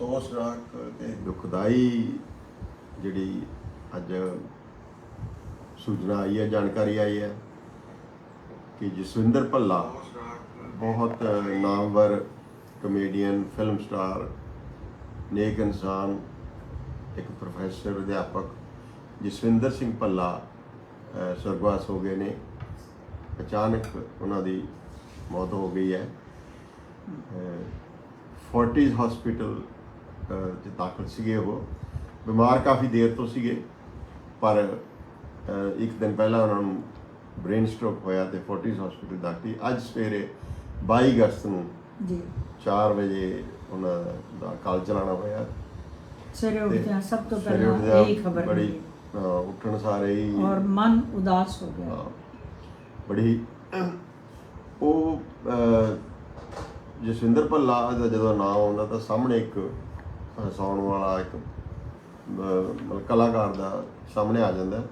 ਅਫਸੋਸਨਾਕ ਤੇ ਦੁਖਦਾਈ ਜਿਹੜੀ ਅੱਜ ਸੂਚਨਾ ਆਈ ਹੈ ਜਾਣਕਾਰੀ ਆਈ ਹੈ ਕਿ ਜਸਵਿੰਦਰ ਭੱਲਾ ਬਹੁਤ ਨਾਮਵਰ ਕਮੇਡੀਅਨ ਫਿਲਮ ਸਟਾਰ ਨੇਕ ਇਨਸਾਨ ਇੱਕ ਪ੍ਰੋਫੈਸਰ ਅਧਿਆਪਕ ਜਸਵਿੰਦਰ ਸਿੰਘ ਭੱਲਾ ਸਰਗਵਾਸ ਹੋ ਗਏ ਨੇ। ਅਚਾਨਕ ਉਹਨਾਂ ਦੀ ਮੌਤ ਹੋ ਗਈ ਹੈ। ਫੋਰਟਿਸ ਹਸਪੀਟਲ ਚ ਦਾਖਲ ਸੀਗੇ ਉਹ। ਬਿਮਾਰ ਕਾਫੀ ਦੇਰ ਤੋਂ ਸੀਗੇ ਪਰ ਇੱਕ ਦਿਨ ਪਹਿਲਾਂ ਉਹਨਾਂ ਨੂੰ ਬ੍ਰੇਨ ਸਟ੍ਰੋਕ ਹੋਇਆ ਤੇ ਫੋਰਟਿਸ ਹਸਪੀਟਲ ਦਾਖਲ। ਅੱਜ ਸਵੇਰੇ 22 ਅਗਸਤ ਨੂੰ ਜੀ। 4 ਵਜੇ ਉਹਨਾਂ ਦਾ ਕਾਲ ਚਲਾਣਾ ਹੋਇਆ। ਸਵੇਰੇ ਉੱਠਦਿਆਂ ਸਭ ਤੋਂ ਪਹਿਲਾਂ ਇਹੀ ਖਬਰ ਬੜੀ ਉੱਠਣ ਸਾਰੇ ਹੀ ਔਰ ਮਨ ਉਦਾਸ ਹੋ ਗਿਆ। ਬੜੀ ਉਹ ਜਸਵਿੰਦਰ ਭੱਲਾ ਦਾ ਜਦੋਂ ਨਾਮ ਆਉਂਦਾ ਤਾਂ ਸਾਹਮਣੇ ਇੱਕ ਹਸਾਉਣ ਵਾਲਾ ਇੱਕ ਮਤਲਬ ਕਲਾਕਾਰ ਦਾ ਸਾਹਮਣੇ ਆ ਜਾਂਦਾ।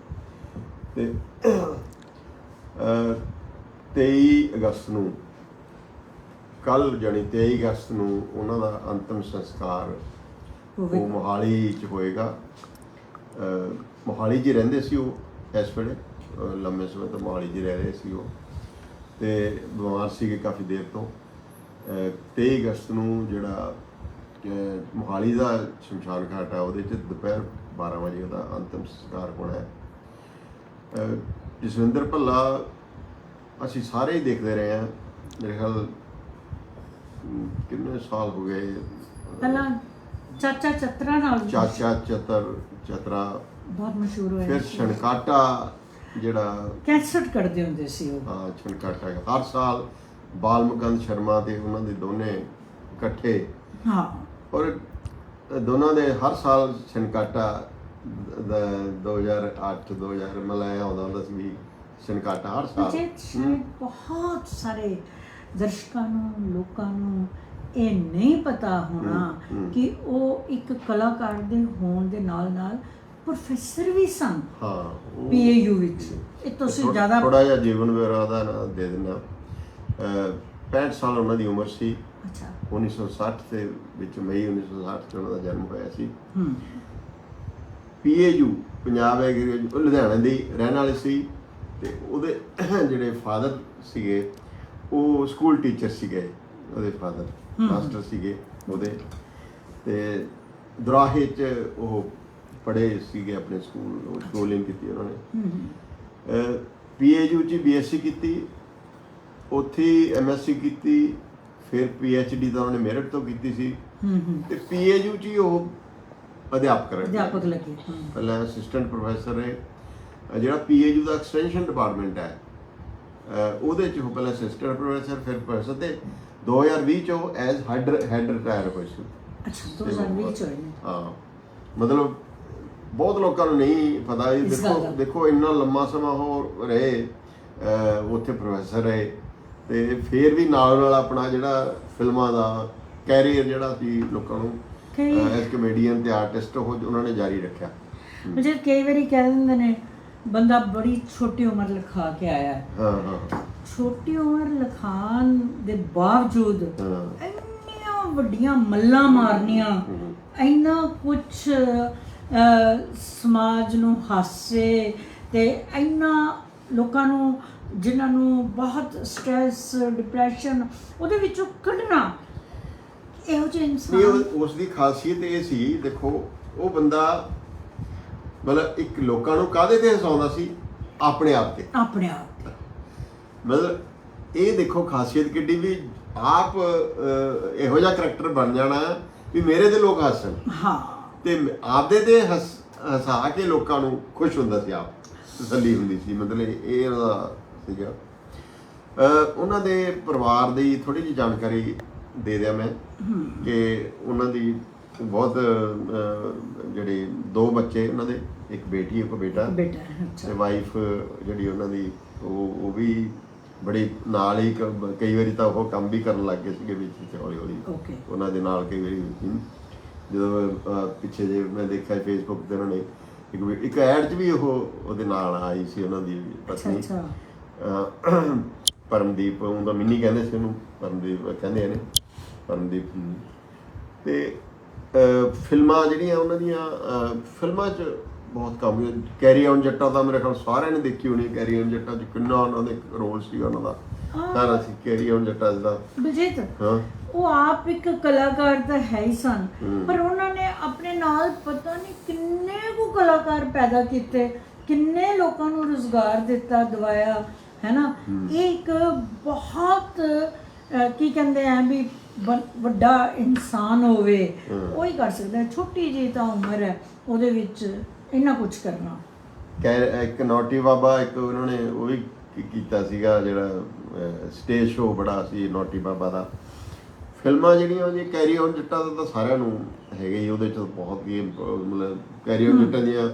ਤੇ ਅਹ, 23 ਅਗਸਤ ਨੂੰ ਕੱਲ ਜਾਣੀ 23 ਅਗਸਤ ਨੂੰ ਉਹਨਾਂ ਦਾ ਅੰਤਮ ਸੰਸਕਾਰ। ਉਹ ਮੋਹਾਲੀ ਚ ਹੋਏਗਾ ਮੋਹਾਲੀ ਹੀ ਰਹਿੰਦੇ ਸੀ ਉਹ ਇਸ ਵੇਲੇ ਲੰਮੇ ਸਮੇਂ ਤੋਂ ਮੋਹਾਲੀ ਹੀ ਰਹਿ ਰਹੇ ਸੀ ਉਹ ਤੇ ਬਿਮਾਰ ਸੀਗੇ ਕਾਫੀ ਦੇਰ ਤੋਂ ਅਹ 23 ਅਗਸਤ ਨੂੰ ਜਿਹੜਾ ਮੋਹਾਲੀ ਦਾ ਸ਼ਮਸ਼ਾਨ ਘਾਟ ਹੈ ਉਹਦੇ 'ਚ ਦੁਪਹਿਰ 12 ਵਜੇ ਉਹਦਾ ਅੰਤਮ ਸੰਸਕਾਰ ਹੋਣਾ ਹੈ। ਜਸਵਿੰਦਰ ਭੱਲਾ ਅਸੀਂ ਸਾਰੇ ਹੀ ਦੇਖਦੇ ਰਹੇ ਹਾਂ। ਮੇਰੇ ਖਿਆਲ ਕਿੰਨੇ ਸਾਲ ਹੋ ਗਏ। ਪਹਿਲਾਂ ਚਾਚਾ ਚਤਰਾ ਨਾਲ ਚਾਚਾ ਚਤਰ ਚਤਰਾ। ਬਹੁਤ ਮਸ਼ਹੂਰ ਹੋਇਆ ਫਿਰ। ਛਣਕਾਟਾ ਜਿਹੜਾ ਕੈਸਟ ਕਰਦੇ ਹੁੰਦੇ ਸੀ ਉਹ। ਹਾਂ, ਛਣਕਾਟਾ ਹਰ ਸਾਲ ਬਾਲਮਕੰਦ ਸ਼ਰਮਾ ਤੇ ਉਹਨਾਂ ਦੇ ਦੋਨੇ ਇਕੱਠੇ ਹਾਂ। ਔਰ ਦੋਨਾਂ ਦੇ ਹਰ ਸਾਲ ਦ- 2008 2000 ਮਲਾਇਆ ਆਉਂਦਾ ਹੁੰਦਾ ਸੀ ਵੀ ਛਣਕਾਟਾ ਹਰ ਸਾਲ। ਸ਼ਾਇਦ ਬਹੁਤ ਸਾਰੇ ਦਰਸ਼ਕਾਂ ਨੂੰ ਲੋਕਾਂ ਨੂੰ ਇਹ ਨਹੀਂ ਪਤਾ ਹੋਣਾ। ਕਿ ਉਹ ਇੱਕ ਕਲਾਕਾਰ ਦੇ ਹੋਣ ਦੇ ਨਾਲ ਨਾਲ ਪ੍ਰੋਫੈਸਰ ਵੀ ਸਨ ਹਾਂ ਪੀਏਯੂ ਵਿੱਚ। ਇਹ ਤੁਸੀਂ ਜ਼ਿਆਦਾ ਥੋੜ੍ਹਾ ਜਿਹਾ ਜੀਵਨ ਵਿਵਰਾ ਦਾ ਦਿੰਦਾ। ਅਹ 65 ਸਾਲ ਉਹਨਾਂ ਦੀ ਉਮਰ ਸੀ। ਅੱਛਾ। 1960 ਦੇ ਵਿੱਚ ਮਈ 1960 ਚ ਉਹਨਾਂ ਦਾ ਜਨਮ ਹੋਇਆ ਸੀ। ਹਮ ਪੀਏਯੂ ਪੰਜਾਬ ਐਗਰੀਕਲਚਰ ਉਹ ਲੁਧਿਆਣਾ ਦੇ ਹੀ ਰਹਿਣ ਵਾਲੇ ਸੀ ਤੇ ਉਹਦੇ ਜਿਹੜੇ ਫਾਦਰ ਸੀਗੇ ਉਹ ਸਕੂਲ ਟੀਚਰ ਸੀਗੇ ਉਹਦੇ ਫਾਦਰ। ਮਾਸਟਰ ਸੀਗੇ ਉਹਦੇ ਤੇ ਦੁਰਾਹੇ ਚ ਉਹ ਪੜ੍ਹੇ ਸੀਗੇ ਆਪਣੇ ਸਕੂਲ ਉਹ ਸਕੂਲਿੰਗ ਕੀਤੀ ਉਹਨਾਂ ਨੇ। ਪੀਏਯੂ ਚ ਬੀਐਸਸੀ ਕੀਤੀ ਉੱਥੇ ਐਮਐਸਸੀ ਕੀਤੀ ਫਿਰ ਪੀਐਚਡੀ ਤਾਂ ਉਹਨਾਂ ਮੈਰਿਟ ਤੋਂ ਕੀਤੀ ਸੀ। ਹਮ ਹਮ ਤੇ ਪੀਏਯੂ ਚ ਹੀ ਉਹ ਅਧਿਆਪਕ ਰਹੇ ਅਧਿਆਪਕ ਲੱਗੇ ਪਹਿਲਾਂ ਅਸਿਸਟੈਂਟ ਪ੍ਰੋਫੈਸਰ ਰਹੇ। ਜਿਹੜਾ ਪੀਏਯੂ ਦਾ ਐਕਸਟੈਂਸ਼ਨ ਡਿਪਾਰਟਮੈਂਟ ਹੈ ਉਹਦੇ ਚ ਉਹ ਪਹਿਲਾਂ ਅਸਿਸਟੈਂਟ ਪ੍ਰੋਫੈਸਰ ਫਿਰ ਪ੍ਰੋਫੈਸਰ ਤੇ 2020 ਚ ਉਹ ਐਜ਼ ਹੈਡ ਹੈਡ ਰਿਟਾਇਰ ਹੋਏ ਸੀ ਅੱਛਾ 2020 ਚ ਹਾਂ ਮਤਲਬ ਬਹੁਤ ਲੋਕਾਂ ਨੂੰ ਨਹੀਂ ਪਤਾ। ਇਹ ਦੇਖੋ। ਦੇਖੋ ਇੰਨਾ ਲੰਮਾ ਸਮਾਂ ਹੋ ਰਹੇ ਉੱਥੇ ਪ੍ਰੋਫੈਸਰ ਰਹੇ। ਤੇ ਫਿਰ ਵੀ ਨਾਲ ਨਾਲ ਆਪਣਾ ਜਿਹੜਾ ਫਿਲਮਾਂ ਦਾ ਕੈਰੀਅਰ ਜਿਹੜਾ ਸੀ ਲੋਕਾਂ ਨੂੰ ਐਸ ਕਮੇਡੀਅਨ ਤੇ ਆਰਟਿਸਟ ਉਹ ਉਹਨਾਂ ਨੇ ਜਾਰੀ ਰੱਖਿਆ ਮੁਝੇ ਕਈ ਵਾਰੀ ਕਹਿ ਦਿੰਦੇ ਨੇ ਬੰਦਾ ਬੜੀ ਛੋਟੀ ਉਮਰ ਲਿਖਾ ਕੇ ਆਇਆ ਹੈ। ਹਾਂ ਹਾਂ ਛੋਟੀ ਉਮਰ ਲਿਖਾਣ ਦੇ ਬਾਵਜੂਦ ਇੰਨੀਆਂ ਵੱਡੀਆਂ ਮੱਲਾਂ ਮਾਰਨੀਆਂ। ਇੰਨਾ ਕੁਝ ਸਮਾਜ ਨੂੰ ਹਾਸੇ ਤੇ ਇੰਨਾ ਲੋਕਾਂ ਨੂੰ ਜਿਨ੍ਹਾਂ ਨੂੰ ਬਹੁਤ ਸਟ੍ਰੈਸ ਡਿਪਰੈਸ਼ਨ ਉਹਦੇ ਵਿੱਚੋਂ ਕੱਢਣਾ। ਇਹੋ ਜਿਹੇ ਨਹੀਂ ਇਨਸਾਨ ਉਹ- ਉਸ ਦੀ ਖਾਸੀਅਤ ਇਹ ਸੀ ਦੇਖੋ ਉਹ ਬੰਦਾ ਮਤਲਬ ਇੱਕ ਲੋਕਾਂ ਨੂੰ ਕਾਹਦੇ ਤੇ ਹਸਾਉਂਦਾ ਸੀ? ਆਪਣੇ ਆਪ ਤੇ। ਆਪਣੇ ਆਪ ਮਤਲਬ ਇਹ ਦੇਖੋ ਖਾਸੀਅਤ ਕਿੱਡੀ ਵੀ ਆਪ ਅਹ, ਇਹੋ ਜਿਹਾ ਕਰੈਕਟਰ ਬਣ ਜਾਣਾ ਵੀ ਮੇਰੇ ਤੇ ਲੋਕ ਹੱਸਣ। ਹਾਂ। ਤੇ ਮ- ਆਪਦੇ ਤੇ ਹੱਸ ਹਸਾ ਕੇ ਲੋਕਾਂ ਨੂੰ ਖੁਸ਼ ਹੁੰਦਾ ਸੀ ਆਪ। ਤਸੱਲੀ ਹੁੰਦੀ ਸੀ। ਮਤਲਬ ਇਹ ਉਹਦਾ ਸੀਗਾ ਉਹਨਾਂ ਦੇ ਪਰਿਵਾਰ ਦੀ ਥੋੜੀ ਜਿਹੀ ਜਾਣਕਾਰੀ ਦੇ ਦਿਆਂ ਮੈਂ ਕਿ ਉਹਨਾਂ ਦੀ ਬਹੁਤ ਜਿਹੜੇ ਦੋ ਬੱਚੇ ਉਹਨਾਂ ਦੇ ਇੱਕ ਬੇਟੀ ਇੱਕ ਬੇਟਾ ਬੇਟਾ ਤੇ ਵਾਈਫ ਜਿਹੜੀ ਉਹਨਾਂ ਦੀ ਉਹ ਉਹ ਵੀ ਬੜੀ ਨਾਲ ਹੀ ਕਈ ਵਾਰੀ ਤਾਂ ਉਹ ਕੰਮ ਵੀ ਕਰਨ ਲੱਗ ਗਏ ਸੀਗੇ ਵਿੱਚ ਵਿੱਚ ਹੌਲੀ ਹੌਲੀ ਉਹਨਾਂ ਦੇ ਨਾਲ ਕਈ ਵਾਰੀ ਜਦੋਂ ਪਿੱਛੇ ਜੇ ਮੈਂ ਦੇਖਿਆ ਫੇਸਬੁੱਕ ਤੇ ਉਹਨਾਂ ਨੇ ਇੱਕ ਇੱਕ ਐਡ 'ਚ ਵੀ ਉਹ ਉਹਦੇ ਨਾਲ ਆਈ ਸੀ ਉਹਨਾਂ ਦੀ ਪਤਨੀ। ਅੱਛਾ। ਪਰਮਦੀਪ ਉਹਦਾ ਮਿੰਨੀ ਕਹਿੰਦੇ ਸੀ ਉਹਨੂੰ ਪਰਮਦੀਪ ਕਹਿੰਦੇ ਨੇ ਪਰਮਦੀਪ। ਤੇ ਫਿਲਮਾਂ ਜਿਹੜੀਆਂ ਉਹਨਾਂ ਦੀਆਂ ਫਿਲਮਾਂ 'ਚ ਬਹੁਤ ਕੰਮ ਕੈਰੀ ਔਨ ਜੱਟਾ ਦਾ ਮੇਰੇ ਖਿਆਲ ਸਾਰਿਆਂ ਨੇ ਦੇਖੀ ਹੋਣੀ ਕੈਰੀ ਔਨ ਜੱਟਾ 'ਚ ਕਿੰਨਾ ਉਹਨਾਂ ਦੇ ਰੋਲ ਸੀ ਉਹਨਾਂ ਦਾ। ਸਾਰਾ ਸੀ ਕੈਰੀ ਔਨ ਜੱਟਾ ਦਾ। ਬਲਜੀਤ ਹਾਂ। ਉਹ ਆਪ ਇੱਕ ਕਲਾਕਾਰ ਤਾਂ ਹੈ ਹੀ ਸਨ। ਪਰ ਉਹਨਾਂ ਨੇ ਆਪਣੇ ਨਾਲ ਪਤਾ ਨਹੀਂ ਕਿੰਨੇ ਕੁ ਕਲਾਕਾਰ ਪੈਦਾ ਕੀਤੇ ਕਿੰਨੇ ਲੋਕਾਂ ਨੂੰ ਰੋਜ਼ਗਾਰ ਦਿੱਤਾ ਦਵਾਇਆ। ਹੈ। ਨਾ ਇਹ ਇੱਕ ਬਹੁਤ ਕੀ ਕਹਿੰਦੇ ਆ ਵੀ ਵੱਡਾ ਇਨਸਾਨ ਹੋਵੇ ਉਹ ਹੀ ਕਰ ਸਕਦਾ। ਛੋਟੀ ਜਿਹੀ ਤਾਂ ਉਮਰ ਹੈ ਉਹਦੇ ਵਿੱਚ ਇੰਨਾ ਕੁਝ ਕਰਨਾ। ਕੈ ਇੱਕ ਨੋਟੀ ਬਾਬਾ ਇੱਕ ਉਹਨਾਂ ਨੇ ਉਹ ਵੀ ਕੀਤਾ ਸੀਗਾ ਜਿਹੜਾ ਸਟੇਜ ਸ਼ੋਅ ਬੜਾ ਸੀ ਨੋਟੀ ਬਾਬਾ ਦਾ। ਫਿਲਮਾਂ ਜਿਹੜੀਆਂ ਉਹਦੀ ਕੈਰੀ ਔਨ ਜੱਟਾ ਦਾ ਤਾਂ ਸਾਰਿਆਂ ਨੂੰ ਹੈਗੇ ਹੀ ਉਹਦੇ ਚ ਬਹੁਤ ਹੀ ਮਤਲਬ ਕੈਰੀ ਔਨ ਜੱਟਾ ਦੀਆਂ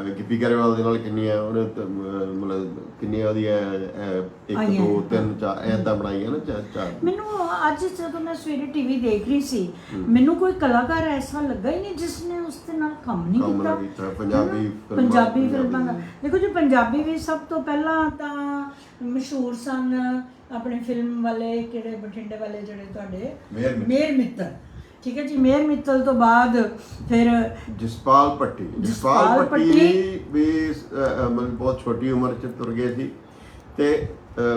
ਗਿੱਪੀ ਗਰੇਵਾਲ ਦੇ ਨਾਲ ਕਿੰਨੀਆਂ ਉਹਨੇ ਤਾਂ, ਅਹ, ਮਤਲਬ ਕਿੰਨੀਆਂ ਉਹਦੀਆਂ ਅਹ, ਇੱਕ ਆਈਆਂ, ਦੋ ਤਿੰਨ ਚਾਰ ਐਦਾਂ ਬਣਾਈਆਂ ਨਾ ਚਾਰ ਚਾਰ। ਮੈਨੂੰ ਅੱਜ ਜਦੋਂ ਮੈਂ ਸਵੇਰੇ ਟੀਵੀ ਦੇਖ ਰਹੀ ਸੀ ਮੈਨੂੰ ਕੋਈ ਕਲਾਕਾਰ ਐਸਾ ਲੱਗਾ ਹੀ ਨਹੀਂ ਜਿਸ ਨੇ ਉਸ ਦੇ ਨਾਲ ਕੰਮ ਨਹੀਂ ਕੰਮ ਕੀਤਾ। ਨਾ ਕੀਤਾ, ਪੰਜਾਬੀ ਹੈ? ਫਿਲਮਾਂ, ਪੰਜਾਬੀ ਫਿਲਮਾਂ ਦਾ। ਦੇਖੋ ਜੀ ਪੰਜਾਬੀ ਵੀ ਸਭ ਤੋਂ ਪਹਿਲਾਂ ਤਾਂ ਮਸ਼ਹੂਰ ਸਨ ਆਪਣੇ ਫਿਲਮ ਵਾਲੇ ਕਿਹੜੇ ਬਠਿੰਡੇ ਵਾਲੇ ਜਿਹੜੇ ਤੁਹਾਡੇ? ਮੇਹਰ ਮਿੱਤਲ। ਠੀਕ ਹੈ ਜੀ ਮੇਰ ਮਿੱਤਲ ਤੋਂ ਬਾਅਦ ਫਿਰ ਜਸਪਾਲ ਪੱਟੀ ਜਸਪਾਲ ਪੱਟੀ ਵੀ ਮਤਲਬ ਬਹੁਤ ਛੋਟੀ ਉਮਰ ਚ ਤੁਰ ਗਏ ਸੀ। ਤੇ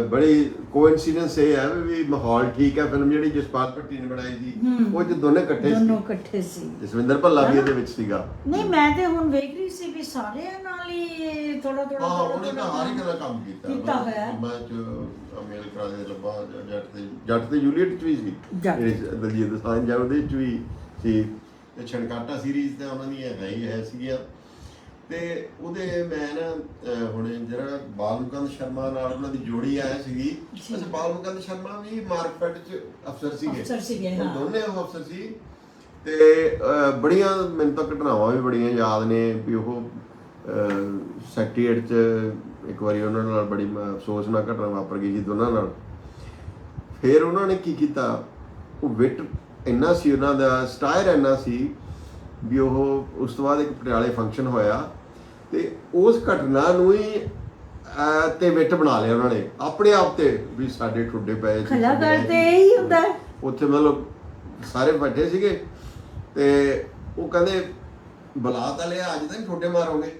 ਬੜੀ ਕੋਇਨਸੀਡੈਂਸ ਇਹ ਹੈ ਵੀ ਮਾਹੌਲ ਠੀਕ ਹੈ ਫਿਲਮ ਜਿਹੜੀ ਜਸਪਾਲ ਪੱਟੀ ਨੇ ਬਣਾਈ ਸੀ ਉਹ ਚ ਦੋਨੇ ਇਕੱਠੇ ਦੋਨੋਂ ਸੀ ਇਕੱਠੇ ਸੀ। ਜਸਵਿੰਦਰ ਭੱਲਾ ਵੀ ਇਹਦੇ ਵਿੱਚ ਸੀਗਾ। ਨਹੀਂ ਮੈਂ ਤੇ ਹੁਣ ਵੇਖ ਰਹੀ ਸੀ ਵੀ ਸਾਰਿਆਂ ਨਾਲ ਹੀ ਥੋੜਾ ਥੋੜਾ ਹਾਂ ਉਹਨੇ ਤਾਂ ਹਰ ਇੱਕ ਦਾ ਕੰਮ ਕੀਤਾ। ਕੀਤਾ ਹੋਇਆ। ਮੈਂ ਚ ਅਮੇਲ ਕਰਾ ਦੇ ਲੱਭਾ ਜੱਟ ਤੇ ਜੱਟ ਤੇ ਜੂਲੀਅਟ ਚ ਵੀ ਸੀ। ਜੱਟ। ਜਿਹੜੇ ਦਲਜੀਤ ਦੋਸਾਂਝ ਜਾਂ ਉਹਦੇ ਚ ਵੀ ਸੀ। ਤੇ ਛਣਕਾਟਾ ਸੀਰੀਜ਼ ਤੇ ਉਹਨਾਂ ਦੀਆਂ ਹੈ ਹੀ ਹੈ ਸੀਗੀਆਂ। ਤੇ ਉਹਦੇ ਮੈਂ ਨਾ ਹੁਣ ਜਿਹੜਾ ਬਾਲਮੁਕੰਦ ਸ਼ਰਮਾ ਨਾਲ ਉਹਨਾਂ ਦੀ ਜੋੜੀ ਆਇਆ ਸੀਗੀ। ਅੱਛਾ ਬਾਲਮੁਕੰਦ ਸ਼ਰਮਾ ਵੀ ਮਾਰਕਫੈਟ ਚ ਅਫਸਰ ਸੀਗੇ। ਅਫਸਰ ਸੀਗੇ, ਹਾਂ। ਦੋਨੇ ਉਹ ਅਫਸਰ ਸੀ। ਤੇ ਬੜੀਆਂ ਮੈਨੂੰ ਤਾਂ ਘਟਨਾਵਾਂ ਵੀ ਬੜੀਆਂ ਯਾਦ ਨੇ ਵੀ ਉਹ ਸੈਕਟਰੀਏਟ ਚ ਇੱਕ ਵਾਰੀ ਉਹਨਾਂ ਨਾਲ ਬੜੀ ਮ- ਅਫਸੋਸਨਾਕ ਘਟਨਾ ਵਾਪਰ ਗਈ ਸੀ ਦੋਨਾਂ ਨਾਲ। ਫਿਰ ਉਹਨਾਂ ਨੇ ਕੀ ਕੀਤਾ? ਉਹ ਵਿਟ ਇੰਨਾ ਸੀ ਉਹਨਾਂ ਦਾ ਸਟਾਇਰ ਇੰਨਾ ਸੀ ਵੀ ਉਹ ਉਸ ਤੋਂ ਬਾਅਦ ਇੱਕ ਪਟਿਆਲੇ ਫੰਕਸ਼ਨ ਹੋਇਆ। ਤੇ ਉਸ ਘਟਨਾ ਨੂੰ ਹੀ ਅਹ, ਤੇ ਵਿਟ ਬਣਾ ਲਿਆ ਉਹਨਾਂ ਨੇ। ਆਪਣੇ ਆਪ ਤੇ ਵੀ ਸਾਡੇ ਠੁੱਡੇ ਪਏ ਸੀ, ਕਲਾਕਾਰ ਤੇ ਇਹੀ ਹੁੰਦਾ ਹੈ। ਉੱਥੇ ਮਤਲਬ ਸਾਰੇ ਬੈਠੇ ਸੀਗੇ। ਤੇ ਉਹ ਕਹਿੰਦੇ ਬੁਲਾ ਤਾਂ ਲਿਆ ਅੱਜ ਤਾਂ ਠੋਡੇ ਮਾਰੋਗੇ।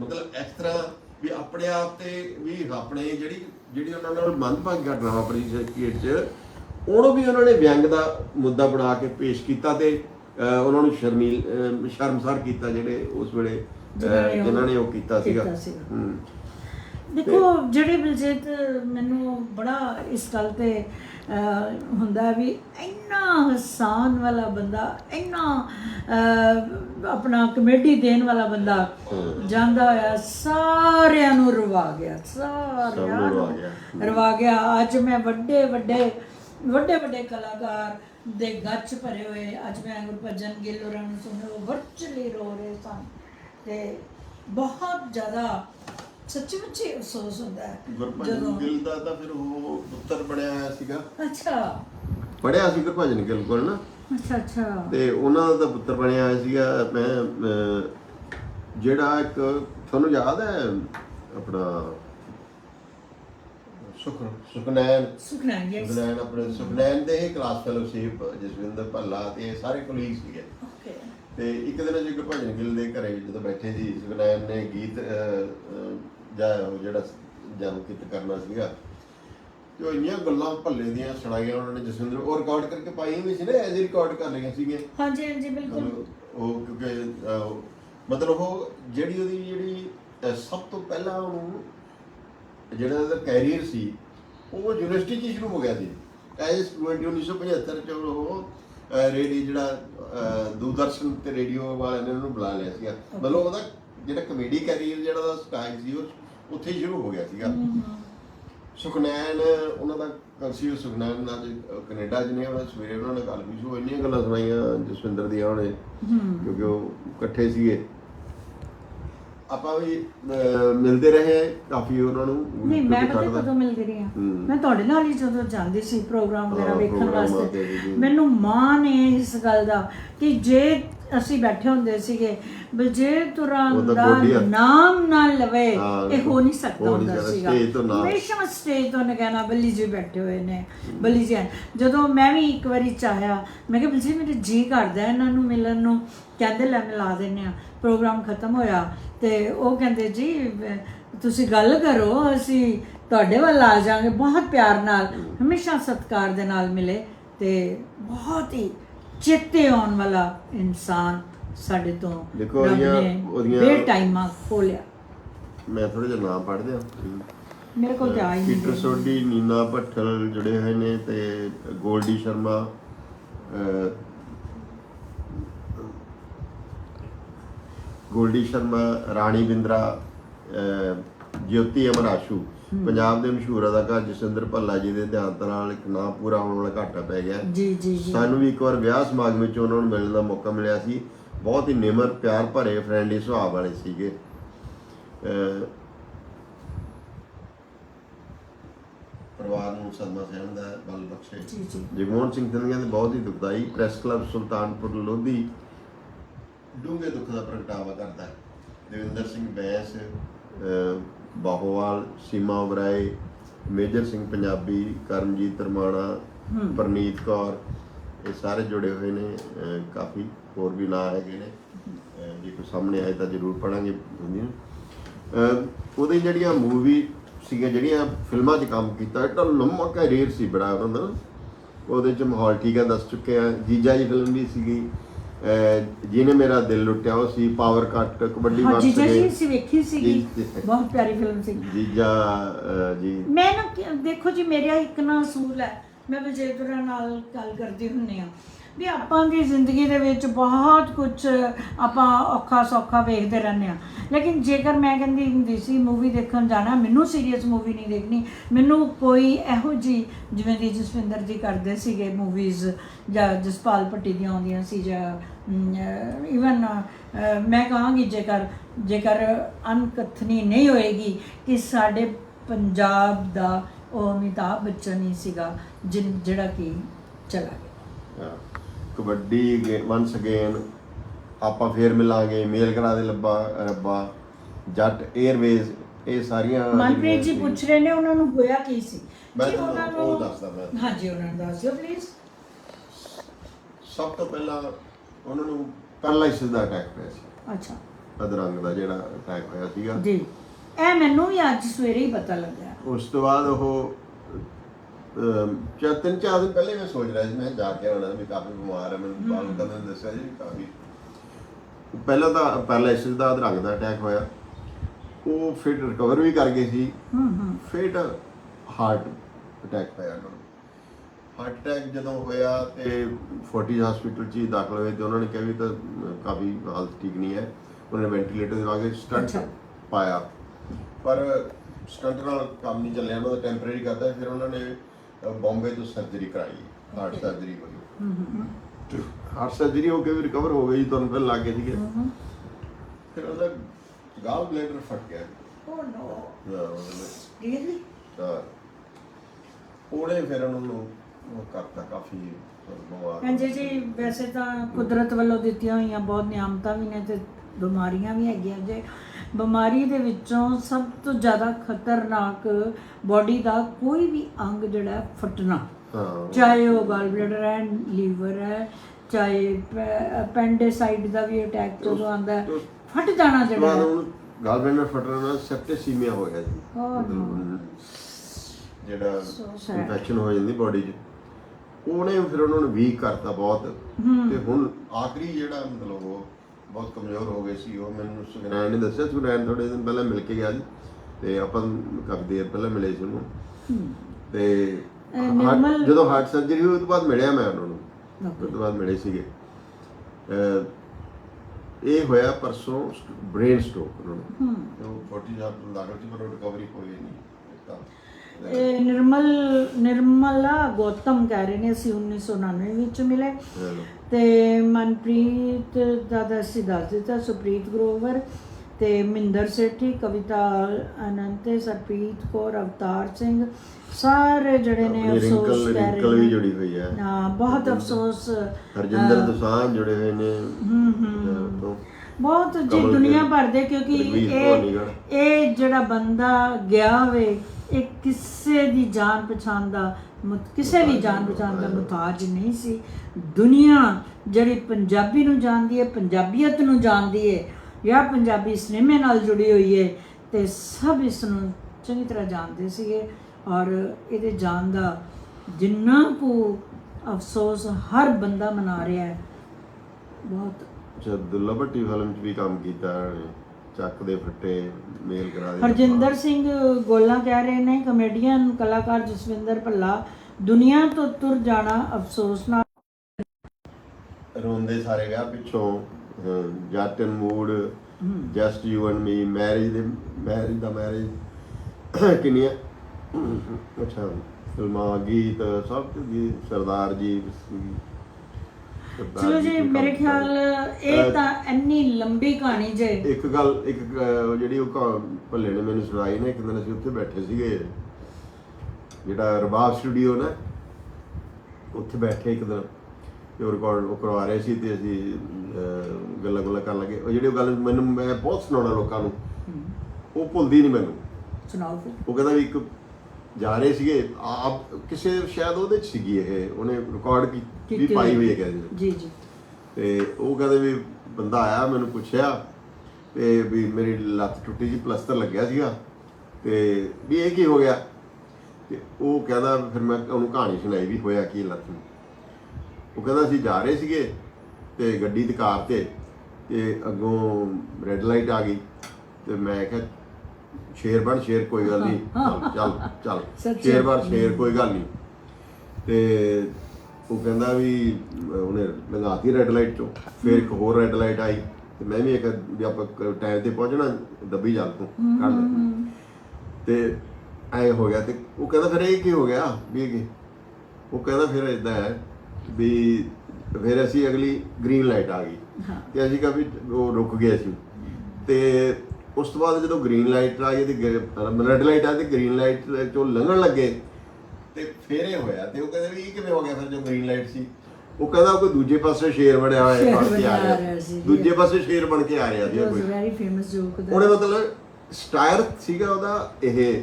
ਮਤਲਬ ਇਸ ਤਰ੍ਹਾਂ ਵੀ ਆਪਣੇ ਆਪ ਤੇ ਵੀ ਆਪਣੇ ਜਿਹੜੀ ਜਿਹੜੀ ਉਹਨਾਂ ਨਾਲ ਮੰਦਭਾਗੀ ਘਟਨਾ ਵਾਪਰੀ ਸਰਕੀਟ 'ਚ ਉਹਨੂੰ ਵੀ ਉਹਨਾਂ ਨੇ ਵਿਅੰਗ ਦਾ ਮੁੱਦਾ ਬਣਾ ਕੇ ਪੇਸ਼ ਕੀਤਾ ਤੇ ਅਹ, ਉਹਨਾਂ ਨੂੰ ਸ਼ਰਮੀਲ ਅਹ, ਸ਼ਰਮਸਾਰ ਕੀਤਾ ਜਿਹੜੇ ਉਸ ਵੇਲੇ ਜਿਨ੍ਹਾਂ ਨੇ ਉਹ ਜਿਨ੍ਹਾਂ ਨੇ ਉਹ ਕੀਤਾ ਸੀਗਾ ਕੀਤਾ ਸੀਗਾ। ਹੂੰ। ਦੇਖੋ ਜਿਹੜੇ ਬਲਜੀਤ ਮੈਨੂੰ ਬੜਾ ਇਸ ਗੱਲ ਤੇ ਅਹ, ਹੁੰਦਾ ਹੈ ਵੀ ਇੰਨਾ ਹਸਾਨ ਵਾਲਾ ਬੰਦਾ ਇੰਨਾ ਅਹ, ਆਪਣਾ ਕਮੇਡੀ ਦੇਣ ਵਾਲਾ ਬੰਦਾ ਜਾਂਦਾ ਹੋਇਆ ਸਾਰਿਆਂ ਨੂੰ ਰਵਾ ਗਿਆ ਸਾਰਿਆਂ ਨੂੰ ਰਵਾ ਗਿਆ। ਰਵਾ ਗਿਆ। ਅੱਜ ਮੈਂ ਵੱਡੇ ਵੱਡੇ ਵੱਡੇ ਵੱਡੇ ਕਲਾਕਾਰ ਦੇ ਗੱਚ ਭਰੇ ਹੋਏ ਅੱਜ ਮੈਂ ਗੁਰਭਜਨ ਗਿੱਲ ਹੋਰਾਂ ਨੂੰ ਸੁਣਿਆ ਉਹ ਰੋ ਰਹੇ ਸਨ। ਤੇ ਬਹੁਤ ਜ਼ਿਆਦਾ ਸੱਚੀ ਮੁੱਚੀ ਅਫਸੋਸ ਹੁੰਦਾ ਹੈ। ਗੁਰਭਜਨ ਗਿੱਲ ਦਾ ਤਾਂ ਫਿਰ ਉਹ ਪੁੱਤਰ ਬਣਿਆ ਹੋਇਆ ਸੀਗਾ। ਅੱਛਾ। ਪੜਿਆ ਸੀ ਗੁਰਭਜਨ ਗਿੱਲ ਕੋਲ ਨਾ। ਅੱਛਾ ਅੱਛਾ। ਤੇ ਉਹਨਾਂ ਦਾ ਤਾਂ ਪੁੱਤਰ ਬਣਿਆ ਹੋਇਆ ਸੀਗਾ। ਮੈਂ ਜਿਹੜਾ ਇੱਕ ਤੁਹਾਨੂੰ ਯਾਦ ਹੈ ਆਪਣਾ ਸੁਖ ਸੁਖਨੈਨ ਸੁਖਨਾਨ ਯੈਸ ਸੁਖਨੈਨ ਆਪਣੇ ਸੁਖਨੈਨ ਦੇ ਹੀ ਕਲਾਸ ਫੈਲੋਸ਼ਿਪ ਜਸਵਿੰਦਰ ਭੱਲਾ ਤੇ ਇਹ ਸਾਰੇ ਕੋਲੀਗ ਸੀਗੇ। ਤੇ ਇੱਕ ਦਿਨ ਅਸੀਂ ਗੁਰਭਜਨ ਗਿੱਲ ਦੇ ਘਰੇ ਜਦੋਂ ਬੈਠੇ ਸੀ ਸੁਖਨੈਨ ਨੇ ਗੀਤ ਜਾਂ ਜਿਹੜਾ ਜਨਮ ਕੀਤ ਕਰਨਾ ਸੀਗਾ। ਤੇ ਉਹ ਇੰਨੀਆਂ ਗੱਲਾਂ ਭੱਲੇ ਦੀਆਂ ਸੁਣਾਈਆਂ ਉਹਨਾਂ ਨੇ ਜਸਵਿੰਦਰ ਉਹ ਰਿਕਾਰਡ ਕਰਕੇ ਪਾਈਆਂ ਵੀ ਸੀ ਨਾ ਐਜ਼ ਰਿਕਾਰਡ ਕਰ ਲਈਆਂ ਸੀਗੀਆਂ। ਹਾਂਜੀ ਹਾਂਜੀ ਬਿਲਕੁਲ। ਉਹ ਕਿਉਂਕਿ ਮਤਲਬ ਉਹ ਜਿਹੜੀ ਉਹਦੀ ਜਿਹੜੀ ਸਭ ਤੋਂ ਪਹਿਲਾਂ ਉਹਨੂੰ ਜਿਹੜਾ ਉਹਦਾ ਕੈਰੀਅਰ ਸੀ ਉਹ ਯੂਨੀਵਰਸਿਟੀ 'ਚ ਸ਼ੁਰੂ ਹੋ ਗਿਆ ਸੀ। ਐਜ਼ ਸਟੂਡੈਂਟ 1975 ਚ ਉਹ ਰੇਡੀ ਜਿਹੜਾ ਅਹ, ਦੂਰਦਰਸ਼ਨ ਤੇ ਰੇਡੀਓ ਵਾਲਿਆਂ ਨੇ ਉਹਨੂੰ ਬੁਲਾ ਲਿਆ ਸੀਗਾ। ਮਤਲਬ ਉਹਦਾ ਜਿਹੜਾ ਕਮੇਡੀ ਕੈਰੀਅਰ ਜਿਹੜਾ ਦਾ ਸਟਾਈਲ ਸੀ ਉਹ ਉੱਥੇ ਹੀ ਸ਼ੁਰੂ ਹੋ ਗਿਆ ਸੀਗਾ। ਸੁਖਨੈਨ ਉਹਨਾਂ ਦਾ ਕਰਸੀ ਸੁਖਨੈਨ ਨਾਲ ਕੈਨੇਡਾ ਚ ਨੇ ਉਹਨਾਂ ਸਵੇਰੇ ਉਹਨਾਂ ਨੇ ਗੱਲ ਵੀ ਸੀ ਉਹ ਇੰਨੀਆਂ ਗੱਲਾਂ ਸੁਣਾਈਆਂ ਜਸਵਿੰਦਰ ਦੀਆਂ ਉਹਨੇ ਕਿਉਂਕਿ ਉਹ ਇਕੱਠੇ ਸੀਗੇ। ਆਪਾਂ ਵੀ ਅਹ, ਮਿਲਦੇ ਰਹੇ ਕਾਫੀ ਉਹਨਾਂ ਨੂੰ ਨਹੀਂ ਮੈਂ ਕਿਉਂਕਿ ਪਤਾ ਸਾਡਾ- ਕਦੋਂ ਮਿਲਦੀ ਰਹੀ ਹਾਂ ਹੂੰ। ਮੈਂ ਤੁਹਾਡੇ ਨਾਲ ਹੀ ਜਦੋਂ ਜਾਂਦੀ ਸੀ ਪ੍ਰੋਗਰਾਮ ਵਗੈਰਾ ਹਾਂ, ਵੇਖਣ ਪ੍ਰੋਗਰਾਮਾਂ ਵਾਸਤੇ ਵੀ। ਮੈਨੂੰ ਮਾਣ ਹੈ ਇਸ ਗੱਲ ਦਾ ਕਿ ਜੇ ਅਸੀਂ ਬੈਠੇ ਹੁੰਦੇ ਸੀਗੇ ਬਲਜੀਤ ਤੁਰਾਂ ਦਾ ਗੋਡੀ ਹੱਥ- ਨਾਮ ਨਾ ਲਵੇ ਹਾਂ, ਇਹ ਹੋ ਨਹੀਂ ਸਕਦਾ ਹੋ ਨਹੀਂ ਹੁੰਦਾ ਸਕਦਾ, ਸੀਗਾ stage ਤੋਂ ਨਾਲ। ਹਮੇਸ਼ਾ ਸਟੇਜ ਤੋਂ ਨੇ ਕਹਿਣਾ ਬੱਲੀ ਜੀ ਬੈਠੇ ਹੋਏ ਨੇ ਬੱਲੀ ਜੀ। ਜਦੋਂ ਮੈਂ ਵੀ ਇੱਕ ਵਾਰੀ ਚਾਹਿਆ ਮੈਂ ਕਿਹਾ ਬੱਲੀ ਜੀ ਮੇਰੇ ਜੀ ਕਰਦਾ ਇਹਨਾਂ ਨੂੰ ਮਿਲਣ ਨੂੰ ਕਹਿੰਦੇ ਲੈ ਮਿਲਾ ਦਿੰਨੇ ਆ ਪ੍ਰੋਗਰਾਮ ਖਤਮ ਹੋਇਆ ਤੇ ਉਹ ਕਹਿੰਦੇ ਜੀ ਤੁਸੀਂ ਗੱਲ ਕਰੋ ਅਸੀਂ ਤੁਹਾਡੇ ਵੱਲ ਆ ਜਾਾਂਗੇ ਬਹੁਤ ਪਿਆਰ ਨਾਲ ਹਮੇਸ਼ਾ ਸਤਿਕਾਰ ਦੇ ਨਾਲ ਮਿਲੇ ਤੇ ਬਹੁਤ ਹੀ ਚੇਤੇ ਆਉਣ ਵਾਲਾ ਇਨਸਾਨ ਸਾਡੇ ਤੋਂ ਦੇਖੋ ਉਹਦੀਆਂ- ਉਹਦੀਆਂ- ਬੇਟਾਈਮਾ ਖੋਲਿਆ ਮੈਂ ਥੋੜਾ ਜਿਹਾ ਨਾਮ ਪੜ੍ਹ ਦਿਆਂ। ਮੇਰੇ ਕੋਲ ਤਾਂ ਆ ਹੀ ਨਹੀਂ ਪੀਟਰ ਸੋਡੀ ਨੀਨਾ ਭੱਠਲ ਜੁੜੇ ਹੋਏ ਨੇ ਤੇ ਗੋਲਡੀ ਸ਼ਰਮਾ ਗੋਲਡੀ ਸ਼ਰਮਾ ਰਾਣੀ ਬਿੰਦਰਾ ਜੋਤੀ ਅਮਰਾਸ਼ੂ ਪੰਜਾਬ ਦੇ ਮਸ਼ਹੂਰ ਅਦਾਕਾਰ ਜਸਵਿੰਦਰ ਭੱਲਾ ਜੀ ਦੇ ਦੇਹਾਂਤ ਨਾਲ ਇੱਕ ਨਾਂ ਪੂਰਾ ਹੋਣ ਵਾਲਾ ਘਾਟਾ ਪੈ ਗਿਆ। ਜੀ ਜੀ ਜੀ। ਸਾਨੂੰ ਵੀ ਇੱਕ ਵਾਰ ਵਿਆਹ ਸਮਾਗਮ ਵਿੱਚ ਉਹਨਾਂ ਨੂੰ ਮਿਲਣ ਦਾ ਮੌਕਾ ਮਿਲਿਆ ਸੀ। ਬਹੁਤ ਹੀ ਨਿਮਰ ਪਿਆਰ ਭਰੇ ਫਰੈਂਡਲੀ ਸੁਭਾਅ ਵਾਲੇ ਸੀਗੇ। ਪਰਿਵਾਰ ਨੂੰ ਸਦਮਾ ਸਹਿਣ ਦਾ ਬਲ ਬਖਸ਼ੇ। ਜੀ ਜੀ। ਜਗਮੋਹਨ ਸਿੰਘ ਧਨਗਿਆ ਦੇ ਬਹੁਤ ਹੀ ਦੁਖਦਾਈ ਪ੍ਰੈਸ ਕਲੱਬ ਸੁਲਤਾਨਪੁਰ ਲੋਧੀ ਡੂੰਘੇ ਦੁੱਖ ਦਾ ਪ੍ਰਗਟਾਵਾ ਕਰਦਾ ਹੈ। ਦਵਿੰਦਰ ਸਿੰਘ ਬੈਂਸ ਬਾਹੋਵਾਲ ਸੀਮਾ ਉਬਰਾਏ ਮੇਜਰ ਸਿੰਘ ਪੰਜਾਬੀ ਕਰਮਜੀਤ ਰਮਾਣਾ ਪਰਨੀਤ ਕੌਰ ਇਹ ਸਾਰੇ ਜੁੜੇ ਹੋਏ ਨੇ। ਕਾਫੀ ਹੋਰ ਵੀ ਨਾਂ ਹੈਗੇ ਨੇ। ਜੇ ਕੋਈ ਸਾਹਮਣੇ ਆਏ ਤਾਂ ਜ਼ਰੂਰ ਪੜਾਂਗੇ ਉਹਦੇ ਜਿਹੜੀਆਂ ਮੂਵੀ ਸੀਗੀਆਂ ਜਿਹੜੀਆਂ ਫਿਲਮਾਂ 'ਚ ਕੰਮ ਕੀਤਾ ਇਹ ਤਾਂ ਲੰਮਾ ਕੈਰੀਅਰ ਸੀ ਬੜਾ ਉਹਨਾਂ ਦਾ ਉਹਦੇ 'ਚ ਮਾਹੌਲ ਠੀਕ ਹੈ ਦੱਸ ਚੁੱਕੇ ਆ। ਜੀਜਾ ਜੀ ਫਿਲਮ ਵੀ ਸੀਗੀ। ਅਹ ਜਿਹਨੇ ਮੇਰਾ ਦਿਲ ਲੁੱਟਿਆ ਉਹ ਸੀ ਪਾਵਰ ਕੱਟ ਕਬੱਡੀ ਹਾਂ ਵਰਸ ਜੀਜਾ ਜੀ ਗਏ ਅਸੀਂ ਵੇਖੀ ਸੀਗੀ। ਜੀ। ਬਹੁਤ ਪਿਆਰੀ ਫਿਲਮ ਸੀ ਜੀਜਾ ਅਹ, ਜੀ। ਮੈਂ ਨਾ ਕਿ- ਦੇਖੋ ਜੀ ਮੇਰਾ ਇੱਕ ਨਾ ਅਸੂਲ ਹੈ। ਮੈਂ ਵਿਜੇਤਰਾ ਨਾਲ ਗੱਲ ਕਰਦੀ ਹੁੰਨੀ ਆ ਵੀ ਆਪਾਂ ਦੀ ਜ਼ਿੰਦਗੀ ਦੇ ਵਿੱਚ ਬਹੁਤ ਕੁਝ ਆਪਾਂ ਔਖਾ ਸੌਖਾ ਵੇਖਦੇ ਰਹਿੰਦੇ ਆ ਲੇਕਿਨ ਜੇਕਰ ਮੈਂ ਕਹਿੰਦੀ ਹੁੰਦੀ ਸੀ ਮੂਵੀ ਦੇਖਣ ਜਾਣਾ, ਮੈਨੂੰ ਸੀਰੀਅਸ ਮੂਵੀ ਨਹੀਂ ਦੇਖਣੀ, ਮੈਨੂੰ ਕੋਈ ਇਹੋ ਜੀ ਜਿਵੇਂ ਦੀ ਜਸਵਿੰਦਰ ਜੀ ਕਰਦੇ ਸੀਗੇ ਮੂਵੀਜ਼ ਜਾਂ ਜਸਪਾਲ ਭੱਟੀ ਦੀਆਂ ਆਉਂਦੀਆਂ ਸੀ, ਜਾਂ ਇਵਨ ਮੈਂ ਕਹਾਂਗੀ ਜੇਕਰ ਜੇਕਰ ਅਨਕਥਨੀ ਨਹੀਂ ਹੋਏਗੀ ਕਿ ਸਾਡੇ ਪੰਜਾਬ ਦਾ ਉਹ ਅਮਿਤਾਭ ਬੱਚਨ ਹੀ ਸੀਗਾ। ਜਿਨ- ਜਿਹੜਾ ਕਿ ਚਲਾ ਗਿਆ। ਹਾਂ। ਕਬੱਡੀ ਵਨਸ ਅਗੇਨ ਆਪਾਂ ਫੇਰ ਮਿਲਾਂਗੇ ਮੇਲ ਕਰਾ ਦੇ ਲੱਭਾ ਰੱਬਾ। ਜੱਟ 에ਅਰਵੇਜ਼ ਇਹ ਸਾਰੀਆਂ ਮਨਪ੍ਰੀਤ ਜੀ ਪੁੱਛ ਰਹੇ ਨੇ ਉਹਨਾਂ ਨੂੰ ਹੋਇਆ ਕੀ ਸੀ? ਮੈਂ ਜੀ, ਤੁਹਾਨੂੰ ਉਹ ਦੱਸਦਾ ਮੈਂ। ਹਾਂਜੀ ਉਹਨਾਂ ਨੂੰ ਦੱਸ ਦਿਓ ਪਲੀਜ਼ ਸਭ ਤੋਂ ਪਹਿਲਾਂ ਉਹਨਾਂ ਨੂੰ ਪੈਰਾਲਾਈਸਿਸ ਦਾ ਅਟੈਕ ਹੋਇਆ ਸੀ। ਅੱਛਾ। ਅਧਰੰਗ ਦਾ ਜਿਹੜਾ ਅਟੈਕ ਹੋਇਆ ਸੀਗਾ। ਜੀ। ਇਹ ਮੈਨੂੰ ਵੀ ਅੱਜ ਸਵੇਰੇ ਹੀ ਪਤਾ ਲੱਗਾ ਉਸ ਤੋਂ ਬਾਅਦ ਉਹ ਚਾਰ ਤਿੰਨ ਚਾਰ ਦਿਨ ਪਹਿਲੇ ਮੈਂ ਸੋਚ ਰਿਹਾ ਸੀ ਮੈਂ ਜਾ ਕੇ ਆਉਣਾ ਵੀ ਕਾਫੀ ਬਿਮਾਰ ਹੈ। ਮੈਨੂੰ ਬਾਲੂ ਦਾ ਨੇ ਦੱਸਿਆ ਜੀ ਕਾਫੀ। ਪਹਿਲਾਂ ਤਾਂ ਪੈਰਾਲਾਈਸਿਸ ਦਾ ਅਧਰੰਗ ਦਾ ਅਟੈਕ ਹੋਇਆ। ਉਹ ਫਿਰ ਰਿਕਵਰ ਵੀ ਕਰ ਗਏ ਸੀ। ਹੂੰ ਹੂੰ। ਫਿਰ ਹਾਰਟ ਅਟੈਕ ਹੋਇਆ ਉਹਨਾਂ ਨੂੰ। ਹਾਰਟ ਅਟੈਕ ਜਦੋਂ ਹੋਇਆ ਤੇ ਫੋਰਟਿਸ ਹਸਪੀਟਲ 'ਚ ਦਾਖਲ ਹੋਏ ਤੇ ਉਹਨਾਂ ਨੇ ਕਿਹਾ ਵੀ ਤਾਂ ਕਾਫੀ ਹਾਲਤ ਠੀਕ ਨਹੀਂ ਹੈ। ਉਹਨਾਂ ਨੇ ਵੈਂਟੀਲੇਟਰ ਦੇ ਲਾਗੇ ਸਟੰਟ ਅੱਛਾ। ਪਾਇਆ। ਪਰ ਸਟੰਟ ਨਾਲ ਕੰਮ ਨਹੀਂ ਚੱਲਿਆ ਉਹਨਾਂ ਦਾ ਟੈਂਪਰੇਰੀ ਕਰਦਾ ਫਿਰ ਉਹਨਾਂ ਨੇ ਬੰਬੇ ਤੋਂ ਸਰਜਰੀ ਕਰਾਈ ਹਾਰਟ ਸਰਜਰੀ ਹੋਈ ਹਾਰਟ ਸਰਜਰੀ ਹੋ ਕੇ ਵੀ ਰਿਕਵਰ ਹੋ ਗਈ ਤੁਹਾਨੂੰ ਪਹਿਲਾਂ ਲੱਗੇ ਸੀਗੇ ਫਿਰ ਉਹਦਾ ਗਾਲ ਬਲੈਡਰ ਫਟ ਗਿਆ। ਓ ਨੋ। ਰੀਅਲੀ ਉਹਨੇ ਫਿਰ ਉਹਨਾਂ ਨੂੰ ਉਹ ਕਰਤਾ ਕਾਫੀ ਹਾਂਜੀ ਜੀ ਵੈਸੇ ਤਾਂ ਕੁਦਰਤ ਵੱਲੋਂ ਦਿੱਤੀਆਂ ਹੋਈਆਂ ਬਹੁਤ ਨਿਆਮਤਾਂ ਵੀ ਨੇ ਤੇ ਬਿਮਾਰੀਆਂ ਵੀ ਹੈਗੀਆਂ ਜੇ। ਬਿਮਾਰੀ ਦੇ ਵਿੱਚੋਂ ਸਭ ਤੋਂ ਜ਼ਿਆਦਾ ਖਤਰਨਾਕ ਬਾਡੀ ਦਾ ਕੋਈ ਵੀ ਅੰਗ ਜਿਹੜਾ ਫਟਣਾ। ਚਾਹੇ ਉਹ ਗਾਲ ਬਲੈਡਰ ਹੈ ਲੀਵਰ ਹੈ ਚਾਹੇ ਪੈਂਡੇਸਾਈਡ ਦਾ ਵੀ ਅਟੈਕ ਜਦੋਂ ਆਉਂਦਾ ਹੈ ਫਟ ਜਾਣਾ ਜਿਹੜਾ ਗਾਲ ਬਲੈਡਰ ਫਟਣ ਨਾਲ ਸੈਪਟੀਸੀਮੀਆ ਹੋ ਗਿਆ ਜੀ। ਜਿਹੜਾ. ਇਨਫੈਕਸ਼ਨ ਹੋ ਜਾਂਦੀ ਬਾਡੀ 'ਚ। ਉਹਨੇ ਫਿਰ ਉਹਨਾਂ ਨੂੰ ਵੀਕ ਕਰਤਾ ਬਹੁਤ। ਤੇ ਹੁਣ ਆਖਰੀ ਜਿਹੜਾ ਮਤਲਬ ਉਹ ਬਹੁਤ ਕਮਜ਼ੋਰ ਹੋ ਗਏ ਸੀ ਉਹ ਮੈਨੂੰ ਸੁਗਨੈਣ ਨੇ ਦੱਸਿਆ ਸੁਗਨੈਣ ਥੋੜੇ ਦਿਨ ਪਹਿਲਾਂ ਮਿਲ ਕੇ ਗਿਆ ਜੀ ਤੇ ਆਪਾਂ ਕਾਫੀ ਦੇਰ ਪਹਿਲਾਂ ਮਿਲੇ ਸੀ ਉਹਨੂੰ। ਤੇ ਹਾਰਟ- ਜਦੋਂ ਹਾਰਟ ਸਰਜਰੀ ਹੋਈ ਤੋਂ ਬਾਅਦ ਮਿਲਿਆ ਮੈਂ ਉਹਨਾਂ। ਨੂੰ ਤੋਂ ਬਾਅਦ ਮਿਲੇ ਸੀਗੇ। ਅਹ ਇਹ ਹੋਇਆ ਪਰਸੋਂ ਬ੍ਰੇਨ ਸਟ੍ਰੋਕ ਉਹਨਾਂ। ਨੂੰ ਤੇ ਉਹ 40 ਹਜ਼ਾਰ ਤੋਂ ਸੀ ਪਰ ਰਿਕਵਰੀ ਹੋਈ ਨਹੀਂ। ਤਾਂ ਇਹ ਨਿਰਮਲ ਨਿਰਮਲਾ ਗੌਤਮ ਕਹਿ ਰਹੇ ਨੇ ਅਸੀਂ 1999 ਵਿੱਚ ਮਿਲੇ। ਤੇ ਮਨਪ੍ਰੀਤ ਦਾ ਤਾਂ ਅਸੀਂ ਦੱਸ ਦਿੱਤਾ ਸੁਪ੍ਰੀਤ ਗਰੋਵਰ ਤੇ ਮਿੰਦਰ ਸੇਠੀ ਕਵਿਤਾ ਅਨੰਤੇ ਸਰਪ੍ਰੀਤ ਕੌਰ ਅਵਤਾਰ ਸਿੰਘ ਸਾਰੇ ਜਿਹੜੇ ਨੇ ਅਫਸੋਸ ਕਰ ਵੀ ਜੁੜੀ ਹੋਈ ਹੈ। ਹਾਂ ਬਹੁਤ ਅਫਸੋਸ ਹਰਜਿੰਦਰ ਦੁਸਾਂਝ ਜੁੜੇ ਹੋਏ ਨੇ। ਹੂੰ ਹੂੰ। ਬਹੁਤ ਜੀ ਦੁਨੀਆ ਭਰ ਦੇ ਕਿਉਂਕਿ ਇਹ। ਇਹ ਜਿਹੜਾ ਬੰਦਾ ਗਿਆ ਹੋਵੇ ਇਹ ਕਿਸੇ ਦੀ ਜਾਣ ਪਛਾਣ ਦਾ ਕਿਸੇ ਵੀ ਜਾਣ ਪਛਾਣ ਦਾ ਮੁਤਾਜ ਨਹੀਂ ਸੀ। ਦੁਨੀਆ ਜਿਹੜੀ ਪੰਜਾਬੀ ਨੂੰ ਜਾਣਦੀ ਹੈ ਪੰਜਾਬੀਅਤ ਨੂੰ ਜਾਣਦੀ ਹੈ ਜਾਂ ਪੰਜਾਬੀ ਸਿਨੇਮੇ ਨਾਲ ਜੁੜੀ ਹੋਈ ਹੈ ਤੇ ਸਭ ਇਸ ਨੂੰ ਚੰਗੀ ਤਰ੍ਹਾਂ ਜਾਣਦੇ ਸੀਗੇ ਔਰ ਇਹਦੇ ਜਾਣ ਦਾ ਜਿੰਨਾ ਕੁ ਅਫਸੋਸ ਹਰ ਬੰਦਾ ਮਨਾ ਰਿਹਾ ਹੈ ਬਹੁਤ ਅੱਛਾ ਦੁੱਲਾ ਭੱਟੀ ਫਿਲਮ 'ਚ ਵੀ ਕੰਮ ਕੀਤਾ ਇਹਨਾਂ ਨੇ ਚੱਕ ਦੇ ਫੱਟੇ ਮੇਲ ਕਰਾ ਦੇ ਹਰਜਿੰਦਰ ਸਿੰਘ ਗੋਲਾ ਕਹਿ ਰਹੇ ਨੇ ਕਮੇਡੀਅਨ ਕਲਾਕਾਰ ਜਸਵਿੰਦਰ ਭੱਲਾ ਦੁਨੀਆ ਤੋਂ ਤੁਰ ਜਾਣਾ ਅਫਸੋਸ ਨਾਲ ਰੋਂਦੇ ਸਾਰੇ ਵਿਆਹ ਪਿੱਛੋਂ ਜੱਟ mood just you and me marriage ਦੇ ਮੈਰਿਜ ਦਾ ਮੈਰਿਜ ਕਿੰਨੀਆਂ ਅੱਛਾ ਫਿਲਮਾਂ ਗੀਤ ਸਭ ਕੁਝ ਸਰਦਾਰ ਜੀ ਸਰਦਾਰ ਚਲੋ ਜੀ ਮੇਰੇ। ਖਿਆਲ ਇਹ ਤਾਂ ਇੰਨੀ ਲੰਬੀ ਕਹਾਣੀ ਜੇ। ਇੱਕ ਗੱਲ ਇੱਕ ਜਿਹੜੀ ਉਹ ਭੱਲੇ ਨੇ ਮੈਨੂੰ ਸੁਣਾਈ ਨਾ ਇੱਕ ਦਿਨ ਅਸੀਂ ਉੱਥੇ ਬੈਠੇ ਸੀਗੇ। ਜਿਹੜਾ ਰਬਾਬ ਸਟੂਡੀਓ ਨਾ ਉੱਥੇ ਬੈਠੇ ਇੱਕ ਦਿਨ। ਤੇ ਉਹ ਰਿਕਾਰਡ ਉਹ ਕਰਵਾ ਰਹੇ ਸੀ ਤੇ ਅਸੀਂ ਅਹ, ਗੱਲਾਂ ਗੁੱਲਾਂ ਕਰਨ ਲੱਗੇ। ਉਹ ਜਿਹੜੀ ਉਹ ਗੱਲ ਮੈਨੂੰ ਮੈਂ ਬਹੁਤ ਸੁਣਾਉਣਾ ਲੋਕਾਂ ਨੂੰ ਉਹ ਭੁੱਲਦੀ ਨਹੀਂ ਮੈਨੂੰ। ਸੁਣਾਓ ਫਿਰ। ਉਹ ਕਹਿੰਦਾ ਵੀ ਇੱਕ ਜਾ ਰਹੇ ਸੀਗੇ। ਆਪ ਕਿਸੇ ਸ਼ਾਇਦ ਉਹਦੇ ਚ ਸੀਗੀ ਇਹ ਉਹਨੇ ਰਿਕਾਰਡ ਵੀ ਕੀਤੀ ਪਾਈ ਹੋਈ। ਹੈ ਕਹਿੰਦੇ ਜੀ ਜੀ। ਤੇ ਉਹ ਕਹਿੰਦੇ ਵੀ ਬੰਦਾ ਆਇਆ ਮੈਨੂੰ ਪੁੱਛਿਆ ਤੇ ਵੀ ਮੇਰੀ ਲੱਤ ਟੁੱਟੀ ਜੀ ਪਲਸਤਰ ਲੱਗਿਆ ਸੀਗਾ। ਤੇ ਵੀ ਇਹ ਕੀ ਹੋ ਗਿਆ? ਤੇ ਉਹ ਕਹਿੰਦਾ ਫਿਰ ਮੈਂ ਉਹਨੂੰ ਕਹਾਣੀ ਸੁਣਾਈ ਵੀ ਹੋਇਆ ਕੀ ਲੱਤ ਨੂੰ। ਉਹ ਕਹਿੰਦਾ ਅਸੀਂ ਜਾ ਰਹੇ ਸੀਗੇ ਤੇ ਗੱਡੀ ਦੀ ਕਾਰ ਤੇ ਤੇ ਅੱਗੋਂ ਰੈੱਡ ਲਾਈਟ ਆ ਗਈ ਤੇ ਮੈਂ ਕਿਹਾ ਸ਼ੇਰ ਬਣ ਸ਼ੇਰ ਕੋਈ ਗੱਲ ਨਹੀਂ। ਚੱਲ ਚੱਲ। ਸ਼ੇਰ ਬਣ ਸ਼ੇਰ ਕੋਈ ਗੱਲ ਨਹੀਂ। ਤੇ ਉਹ ਕਹਿੰਦਾ ਵੀ ਉਹਨੇ ਲੰਘਾਤੀ ਰੈੱਡ ਲਾਈਟ ਚੋਂ। ਫਿਰ ਇੱਕ ਹੋਰ ਰੈੱਡ ਲਾਈਟ ਆਈ। ਤੇ ਮੈਂ ਵੀ ਇੱਕ ਵੀ ਆਪਾਂ ਟਾਈਮ ਤੇ ਪਹੁੰਚਣਾ ਦੱਬੀ ਚੱਲ ਤੂੰ। ਕੱਢ ਲੈ ਤੇ ਐ ਹੋ ਗਿਆ ਤੇ ਉਹ ਕਹਿੰਦਾ ਫਿਰ ਇਹ ਕੀ ਹੋ ਗਿਆ? ਵੀ ਇਹ ਕੀ ਉਹ ਕਹਿੰਦਾ ਫਿਰ ਇਦਾਂ ਹੈ ਵੀ ਫਿਰ ਅਸੀਂ ਅਗਲੀ ਗ੍ਰੀਨ ਲਾਈਟ ਆ ਗਈ। ਤੇ ਅਸੀਂ ਕਿਹਾ ਵੀ ਉਹ ਰੁਕ ਗਏ ਸੀ ਤੇ ਉਸ ਤੋਂ ਬਾਅਦ ਜਦੋਂ ਗ੍ਰੀਨ ਲਾਈਟ ਆ ਗਈ ਤੇ ਰੈੱਡ ਲਾਈਟ ਆ ਤੇ ਗ੍ਰੀਨ ਲਾਈਟ ਚੋਂ ਲੰਘਣ ਲੱਗੇ ਤੇ ਫਿਰ ਇਹ ਹੋਇਆ ਤੇ ਉਹ ਕਹਿੰਦੇ ਵੀ ਇਹ ਕਿਵੇਂ ਹੋ ਗਿਆ ਫਿਰ ਜੋ ਗ੍ਰੀਨ ਲਾਈਟ ਸੀ? ਉਹ ਕਹਿੰਦਾ ਕੋਈ ਦੂਜੇ ਪਾਸੇ ਸ਼ੇਰ ਬਣਿਆ ਹੋਇਆ ਸ਼ੇਰ ਬਣ ਕੇ ਆ ਰਿਹਾ। ਦੂਜੇ ਪਾਸੇ ਸ਼ੇਰ ਬਣ ਕੇ ਆ ਰਿਹਾ ਸੀ ਕੋਈ। ਵੈਰੀ ਫੇਮਸ ਜੋਕ ਉਹਨੇ ਮਤਲਬ ਸਟਾਇਰ ਸੀਗਾ ਉਹਦਾ ਇਹ।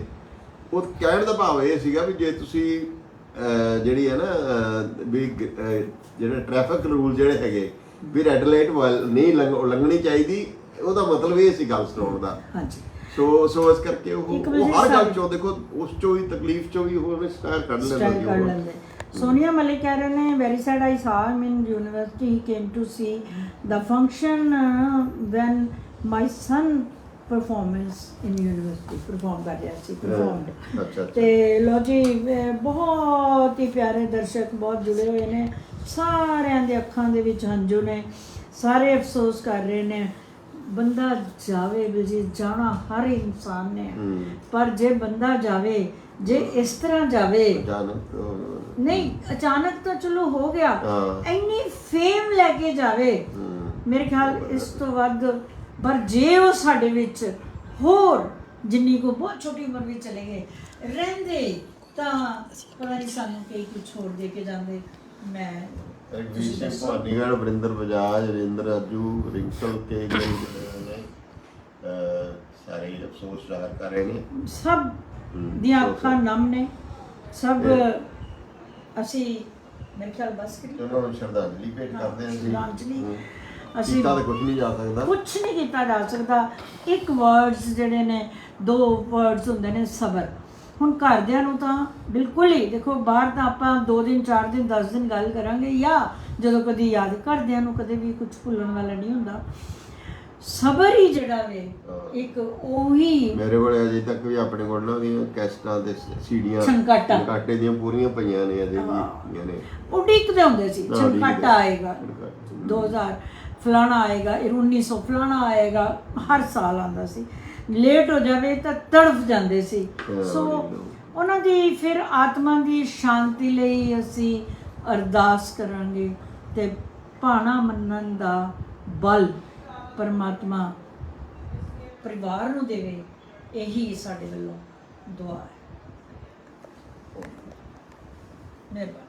ਉਹ ਕਹਿਣ ਦਾ ਭਾਵ ਇਹ ਸੀਗਾ ਵੀ ਜੇ ਤੁਸੀਂ ਜਿਹੜੀ ਹੈ ਨਾ ਵੀ ਜਿਹੜੇ ਟ੍ਰੈਫਿਕ ਰੂਲ ਜਿਹੜੇ ਹੈਗੇ ਵੀ ਰੈੱਡ ਲਾਈਟ ਨਹੀਂ ਲੰਘ- ਲੰਘਣੀ ਚਾਹੀਦੀ ਉਹਦਾ ਮਤਲਬ ਇਹ ਸੀ ਗੱਲ ਸੁਣਾਉਣ ਦਾ। ਹਾਂਜੀ। ਸੋ ਸੋ ਇਸ ਕਰਕੇ ਉਹ ਹਰ ਗੱਲ ਚੋਂ ਦੇਖੋ ਉਸ ਚੋਂ ਵੀ ਤਕਲੀਫ ਚੋਂ ਵੀ ਉਹ ਉਹਨੇ ਸਟਾਇਰ ਕੱਢ ਲੈਂਦਾ ਸੀ ਕਰ। ਲੈਂਦੇ। ਸੋਨੀਆ ਮਲਿਕ ਕਹਿ ਰਹੇ ਨੇ very sad I saw him in university he came to see the function uh, when my son performance in university perform ਕਰ ਰਿਹਾ ਸੀ performed. ਅੱਛਾ ਅੱਛਾ ਤੇ ਲੋ ਜੀ ਅਹ ਬਹੁਤ ਹੀ ਪਿਆਰੇ ਦਰਸ਼ਕ ਬਹੁਤ ਜੁੜੇ ਹੋਏ ਨੇ। ਸਾਰਿਆਂ ਦੇ ਅੱਖਾਂ ਦੇ ਵਿੱਚ ਹੰਝੂ ਨੇ ਸਾਰੇ ਅਫਸੋਸ ਕਰ ਰਹੇ ਨੇ। ਬੰਦਾ ਜਾਵੇ ਜੀ ਜਾਣਾ ਹਰ ਇਨਸਾਨ ਨੇ। ਪਰ ਜੇ ਬੰਦਾ ਜਾਵੇ ਜੇ ਇਸ ਤਰ੍ਹਾਂ ਜਾਵੇ ਅਚਾਨਕ ਨਹੀਂ ਅਚਾਨਕ ਤਾਂ ਚਲੋ ਹੋ ਗਿਆ। ਇੰਨੀ ਫੇਮ ਲੈ ਕੇ ਜਾਵੇ। ਮੇਰੇ ਖਿਆਲ ਇਸ ਤੋਂ ਵੱਧ ਪਰ ਜੇ ਉਹ ਸਾਡੇ ਵਿੱਚ ਹੋਰ ਜਿੰਨੀ ਕੋ ਬਹੁਤ ਛੋਟੀ ਉਮਰ ਵਿੱਚ ਚਲੇ ਗਏ ਰਹਿੰਦੇ ਤਾਂ ਪਤਾ ਨਹੀਂ ਸਾਨੂੰ ਕਈ ਕੁਝ ਛੋੜ ਦੇ ਕੇ ਜਾਂਦੇ। ਮੈਂ ਰਗਵੀਰ ਸਿੰਘ ਭਾਨੀਗੜ੍ਹ ਵਰਿੰਦਰ ਬਜਾਜ ਰਿੰਦਰ ਅਜੂ ਰਿੰਕਲ ਕੇ ਜਿਹੜੇ ਨੇ ਸਾਰੇ ਅਫਸੋਸ ਜ਼ਾਹਰ ਕਰ ਰਹੇ ਨੇ। ਸਭ ਦੀਆਂ ਅੱਖਾਂ ਨਮ ਨੇ। ਸਭ ਅਸੀਂ ਮੇਰੇ ਖਿਆਲ ਬਸ ਕਰੀ। ਉਹਨਾਂ ਨੂੰ ਸ਼ਰਧਾਂਜਲੀ ਭੇਟ ਕਰਦੇ ਹਾਂ ਸ਼ਰਧਾਂਜਲੀ। ਅਸੀਂ ਕੀਤਾ ਤਾਂ ਕੁਝ ਨਹੀਂ ਜਾ ਸਕਦਾ। ਕੁਝ ਨਹੀਂ ਕੀਤਾ ਜਾ ਸਕਦਾ। ਇੱਕ ਵਰਡਸ ਜਿਹੜੇ ਨੇ ਦੋ ਵਰਡਸ ਹੁੰਦੇ ਨੇ ਸਬਰ। ਹੁਣ ਘਰਦਿਆਂ ਨੂੰ ਤਾਂ ਬਿਲਕੁਲ ਹੀ ਦੇਖੋ ਬਾਹਰ ਤਾਂ ਆਪਾਂ 2 ਦਿਨ 4 ਦਿਨ 10 ਦਿਨ ਗੱਲ ਕਰਾਂਗੇ ਜਾਂ ਜਦੋਂ ਕਦੀ ਯਾਦ ਘਰਦਿਆਂ ਨੂੰ ਕਦੇ ਵੀ ਕੁਝ ਭੁੱਲਣ ਵਾਲਾ ਨਹੀਂ ਹੁੰਦਾ ਸਬਰ ਹੀ ਜਿਹੜਾ ਵੇ। ਇੱਕ ਉਹੀ ਮੇਰੇ ਕੋਲ ਅਜੇ ਤੱਕ ਵੀ ਆਪਣੇ ਕੋਲ ਨਾ ਉਹਦੀਆਂ ਕੈਸਟਾਂ ਤੇ ਸੀਡੀਆਂ ਛੰਕਾਟਾ। ਛੰਕਾਟੇ ਦੀਆਂ ਪੂਰੀਆਂ ਪਈਆਂ ਨੇ ਅਜੇ। ਵੀ ਨੇ ਉਡੀਕਦੇ ਹੁੰਦੇ ਸੀ। ਛੰਕਾਟਾ ਆਏਗਾ ਛੰਕਾਟਾ। 2000 ਫਲਾਣਾ ਆਏਗਾ ਇਹ 1900 ਫਲਾਣਾ ਆਏਗਾ ਹਰ ਸਾਲ ਆਂਦਾ ਸੀ ਲੇਟ ਹੋ ਜਾਵੇ ਤਾਂ ਤੜਫ ਜਾਂਦੇ ਸੀ। ਸੋ। ਉਹਨਾਂ ਦੀ ਫਿਰ ਆਤਮਾ ਦੀ ਸ਼ਾਂਤੀ ਲਈ ਅਸੀਂ ਅਰਦਾਸ ਕਰਾਂਗੇ ਤੇ ਭਾਣਾ ਮੰਨਣ ਦਾ ਬਲ ਪਰਮਾਤਮਾ ਪਰਿਵਾਰ ਨੂੰ ਦੇਵੇ ਇਹੀ ਸਾਡੇ ਵੱਲੋਂ ਦੁਆ ਹੈ। ਮਿਹਰਬਾਨੀ।